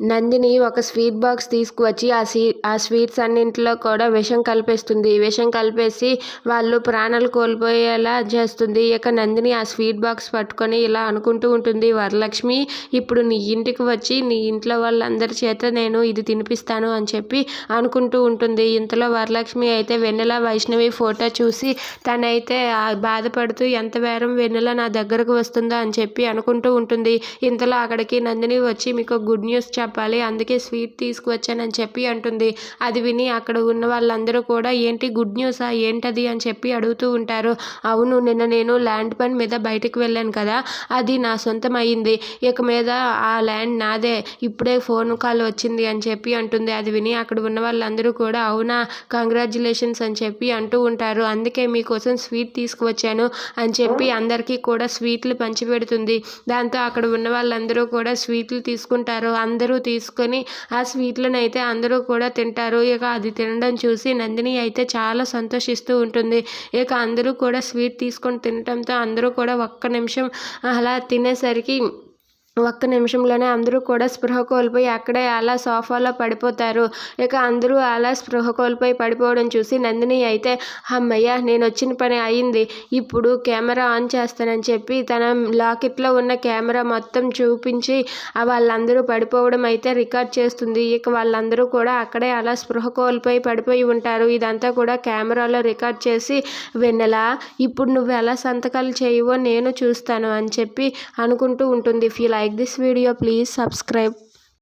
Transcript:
నందిని ఒక sweet box తీసుకువచ్చి ఆ సీ ఆ స్వీట్స్ అన్నింటిలో కూడా విషం కలిపేస్తుంది. విషం కలిపేసి వాళ్ళు ప్రాణాలు కోల్పోయేలా చేస్తుంది. ఇక నందిని ఆ స్వీట్ బాక్స్ పట్టుకొని ఇలా అనుకుంటూ ఉంటుంది. వరలక్ష్మి ఇప్పుడు నీ ఇంటికి వచ్చి నీ ఇంట్లో వాళ్ళందరి చేత నేను ఇది తినిపిస్తాను అని చెప్పి అనుకుంటూ ఉంటుంది. ఇంతలో వరలక్ష్మి అయితే వెన్నెల వైష్ణవి ఫోటో చూసి తనైతే బాధపడుతూ ఎంత వేరం వెన్నెల నా దగ్గరకు వస్తుందా అని చెప్పి అనుకుంటూ ఉంటుంది. ఇంతలో అక్కడికి నందిని వచ్చి మీకు గుడ్ న్యూస్ చెప్పాలి అందుకే స్వీట్ తీసుకువచ్చానని చెప్పి అంటుంది. అది విని అక్కడ ఉన్న వాళ్ళందరూ కూడా ఏంటి గుడ్ న్యూసా? ఏంటది? అని చెప్పి అడుగుతూ ఉంటారు. అవును నిన్న నేను ల్యాండ్ పని మీద బయటకు వెళ్ళాను కదా అది నా సొంతం అయింది. ఇక మీద ఆ ల్యాండ్ నాదే ఇప్పుడే ఫోన్ కాల్ వచ్చింది అని చెప్పి అంటుంది. అది విని అక్కడ ఉన్న వాళ్ళందరూ కూడా అవునా? కంగ్రాచులేషన్స్ అని చెప్పి అంటూ ఉంటారు. అందుకే మీకోసం స్వీట్ తీసుకువచ్చాను అని చెప్పి అందరికీ కూడా స్వీట్లు పంచిపెడుతుంది. దాంతో అక్కడ ఉన్న వాళ్ళందరూ కూడా స్వీట్లు తీసుకుంటారు. అందరూ తీసుకొని ఆ స్వీట్లను అయితే అందరూ కూడా తింటారు. ఇక అది తినడం చూసి నందిని అయితే చాలా సంతోషిస్తూ ఉంటుంది. ఇక అందరూ కూడా స్వీట్ తీసుకొని తినటంతో అందరూ కూడా ఒక్క నిమిషం అలా తినేసరికి ఒక్క నిమిషంలోనే అందరూ కూడా స్పృహ కోల్పోయి అక్కడే అలా సోఫాలో పడిపోతారు. ఇక అందరూ అలా స్పృహ కోల్పోయి పడిపోవడం చూసి నందిని అయితే అమ్మయ్య నేను వచ్చిన పని అయింది. ఇప్పుడు కెమెరా ఆన్ చేస్తానని చెప్పి తన లాకెట్లో ఉన్న కెమెరా మొత్తం చూపించి వాళ్ళందరూ పడిపోవడం అయితే రికార్డ్ చేస్తుంది. ఇక వాళ్ళందరూ కూడా అక్కడే అలా స్పృహ కోల్పోయి పడిపోయి ఉంటారు. ఇదంతా కూడా కెమెరాలో రికార్డ్ చేసి వెన్నెల ఇప్పుడు నువ్వు ఎలా సంతకాలు చేయవో నేను చూస్తాను అని చెప్పి అనుకుంటూ ఉంటుంది. If like this video please subscribe.